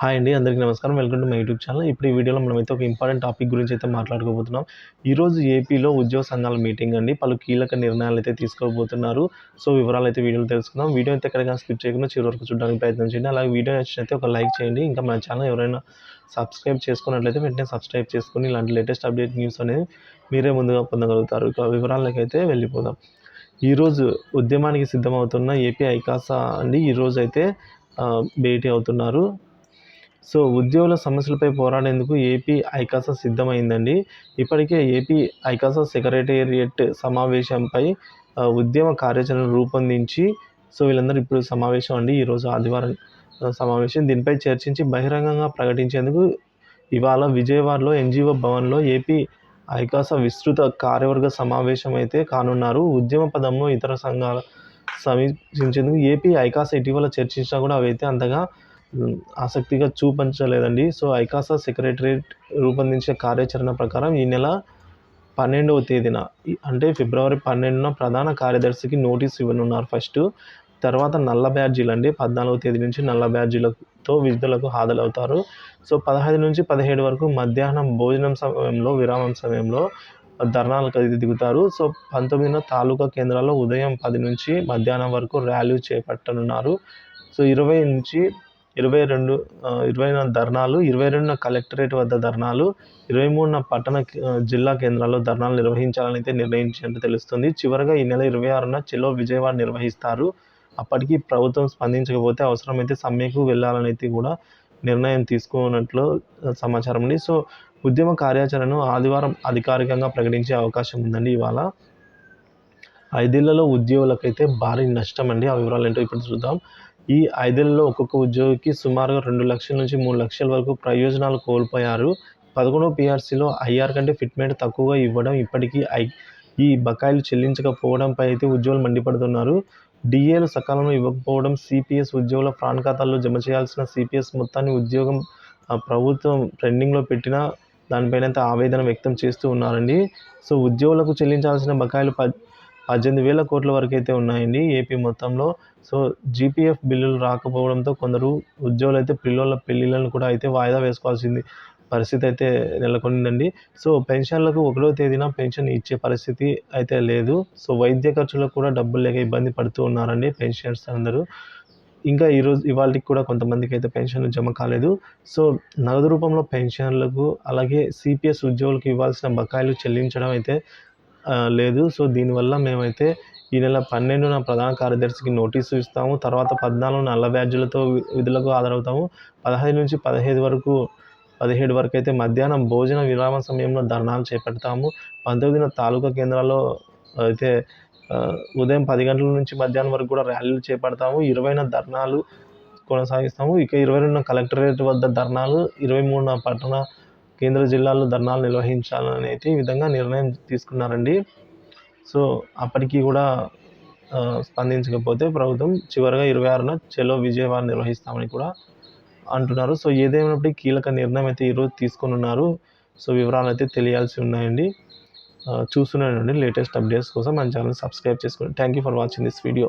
Hi అండి అందరికీ నమస్కారం. Welcome to my YouTube channel ఇప్పుడు ఈ వీడియోలో మనమైతే ఒక ఇంపార్టెంట్ టాపిక్ గురించి అయితే మాట్లాడుకోబోతున్నాం. ఈరోజు ఏపీలో ఉద్యోగ సంఘాల మీటింగ్ అండి. పలు కీలక నిర్ణయాలు అయితే తీసుకోబోతున్నారు. సో వివరాలు అయితే వీడియోలో తెలుసుకుందాం. వీడియో అయితే ఎక్కడికైనా స్కిప్ చేయకుండా చివరి వరకు చూడడానికి ప్రయత్నం చేయండి. అలాగే వీడియో నచ్చినైతే ఒక లైక్ చేయండి. ఇంకా మన ఛానల్ ఎవరైనా సబ్స్క్రైబ్ చేసుకున్నట్లయితే వెంటనే సబ్స్క్రైబ్ చేసుకుని ఇలాంటి లేటెస్ట్ అప్డేట్ న్యూస్ అనేది మీరే ముందుగా పొందగలుగుతారు. ఇక వివరాలకి అయితే వెళ్ళిపోదాం ఈరోజు ఉద్యమానికి సిద్ధమవుతున్న ఏపీ ఐకాసా అండి. ఈరోజు అయితే భేటీ అవుతున్నారు. సో ఉద్యోగుల సమస్యలపై పోరాడేందుకు ఏపీ ఐకాస సిద్ధమైందండి. ఇప్పటికే ఏపీ ఐకాస సెక్రటేరియట్ సమావేశంపై ఉద్యమ కార్యాచరణ రూపొందించి సో వీళ్ళందరూ ఇప్పుడు సమావేశం అండి. ఈరోజు ఆదివారం సమావేశం. దీనిపై చర్చించి బహిరంగంగా ప్రకటించేందుకు ఇవాళ విజయవాడలో ఎన్జిఓ భవన్లో ఏపీ ఐకాస విస్తృత కార్యవర్గ సమావేశం అయితే కానున్నారు. ఉద్యమ పదంలో ఇతర సంఘాల సమీక్షించేందుకు ఏపీ ఐకాస ఇటీవల చర్చించినా కూడా అవైతే అంతగా ఆసక్తిగా చూపించలేదండి. సో ఐకాసా సెక్రటరేట్ రూపొందించే కార్యాచరణ ప్రకారం ఈ నెల పన్నెండవ తేదీన అంటే ఫిబ్రవరి పన్నెండున ప్రధాన కార్యదర్శికి నోటీస్ ఇవ్వనున్నారు ఫస్ట్. తర్వాత నల్ల బ్యాడ్జీలు అండి. పద్నాలుగవ తేదీ నుంచి నల్ల బ్యాడ్జీలతో విధులకు హాజరవుతారు. సో పదహైదు నుంచి పదిహేడు వరకు మధ్యాహ్నం భోజనం సమయంలో విరామం సమయంలో ధర్నాలకు అది దిగుతారు. సో పంతొమ్మిదిన తాలూకా కేంద్రాల్లో ఉదయం పది నుంచి మధ్యాహ్నం వరకు ర్యాలీ చేపట్టనున్నారు. సో ఇరవై నుంచి ఇరవై రెండు ఇరవై నాలుగు ధర్నాలు ఇరవై రెండున కలెక్టరేట్ వద్ద ధర్నాలు ఇరవై మూడున పట్టణ జిల్లా కేంద్రాల్లో ధర్నాలు నిర్వహించాలని అయితే నిర్ణయించినట్టు తెలుస్తుంది. చివరగా ఈ నెల ఇరవై ఆరున చెలో విజయవాడ నిర్వహిస్తారు. అప్పటికి ప్రభుత్వం స్పందించకపోతే అవసరమైతే సమ్మెకు వెళ్ళాలని అయితే కూడా నిర్ణయం తీసుకున్నట్లు సమాచారం ఉంది. సో ఉద్యమ కార్యాచరణను ఆదివారం అధికారికంగా ప్రకటించే అవకాశం ఉందండి ఇవాళ. ఐదేళ్ళలో ఉద్యోగులకైతే భారీ నష్టం అండి. ఆ వివరాలు ఏంటో ఇప్పుడు చూద్దాం. ఈ ఐదేళ్ళలో ఒక్కొక్క ఉద్యోగికి సుమారుగా రెండు లక్షల నుంచి మూడు లక్షల వరకు ప్రయోజనాలు కోల్పోయారు. పదకొండవ పిఆర్సీలో ఐఆర్ కంటే ఫిట్మెంట్ తక్కువగా ఇవ్వడం ఇప్పటికీ ఐ ఈ బకాయిలు చెల్లించకపోవడంపై అయితే ఉద్యోగులు మండిపడుతున్నారు. డిఏలు సకాలంలో ఇవ్వకపోవడం సిపిఎస్ ఉద్యోగుల ఫ్రాన్ ఖాతాల్లో జమ చేయాల్సిన సిపిఎస్ మొత్తాన్ని ఉద్యోగం ప్రభుత్వం ట్రెండింగ్లో పెట్టిన దానిపైన ఆవేదన వ్యక్తం చేస్తూ ఉన్నారండి. సో ఉద్యోగులకు చెల్లించాల్సిన బకాయిలు ప పద్దెనిమిది వేల కోట్ల వరకు అయితే ఉన్నాయండి ఏపీ మొత్తంలో. సో జీపీఎఫ్ బిల్లులు రాకపోవడంతో కొందరు ఉద్యోగులు అయితే పిల్లల పెళ్ళిళ్ళను కూడా అయితే వాయిదా వేసుకోవాల్సింది పరిస్థితి అయితే నెలకొందండి సో పెన్షన్లకు ఒకటో తేదీన పెన్షన్ ఇచ్చే పరిస్థితి అయితే లేదు. సో వైద్య ఖర్చులకు కూడా డబ్బులు లేక ఇబ్బంది పడుతూ ఉన్నారండి పెన్షనర్స్ అందరూ. ఇంకా ఈరోజు ఇవాళకి కూడా కొంతమందికి అయితే పెన్షన్లు జమ కాలేదు. సో నగదు రూపంలో పెన్షన్లకు అలాగే సిపిఎస్ ఉద్యోగులకు ఇవ్వాల్సిన బకాయిలు చెల్లించడం అయితే లేదు. సో దీనివల్ల మేమైతే ఈ నెల పన్నెండున ప్రధాన కార్యదర్శికి నోటీసు ఇస్తాము. తర్వాత పద్నాలుగు నల్ల బ్యాడ్జీలతో విధులకు హాజరవుతాము. పదహైదు నుంచి పదిహేను వరకు పదిహేడు వరకు అయితే మధ్యాహ్నం భోజన విరామ సమయంలో ధర్నాలు చేపడతాము. పంతొమ్మిదిన తాలూకా కేంద్రాల్లో అయితే ఉదయం పది గంటల నుంచి మధ్యాహ్నం వరకు కూడా ర్యాలీలు చేపడతాము. ఇరవైన ధర్నాలు కొనసాగిస్తాము. ఇక ఇరవై రెండున కలెక్టరేట్ వద్ద ధర్నాలు ఇరవై మూడున పట్టణ కేంద్ర జిల్లాల్లో ధర్నాలు నిర్వహించాలని అయితే ఈ విధంగా నిర్ణయం తీసుకున్నారండి. సో అప్పటికి కూడా స్పందించకపోతే ప్రభుత్వం చివరిగా ఇరవై ఆరున చెలో విజయవాడ నిర్వహిస్తామని కూడా అంటున్నారు. సో ఏదేమైనప్పటికీ కీలక నిర్ణయం అయితే ఈరోజు తీసుకొని ఉన్నారు సో వివరాలు అయితే తెలియాల్సి ఉన్నాయండి. చూస్తున్నానండి లేటెస్ట్ అప్డేట్స్ కోసం మన ఛానల్ సబ్స్క్రైబ్ చేసుకోండి. Thank you for watching this video.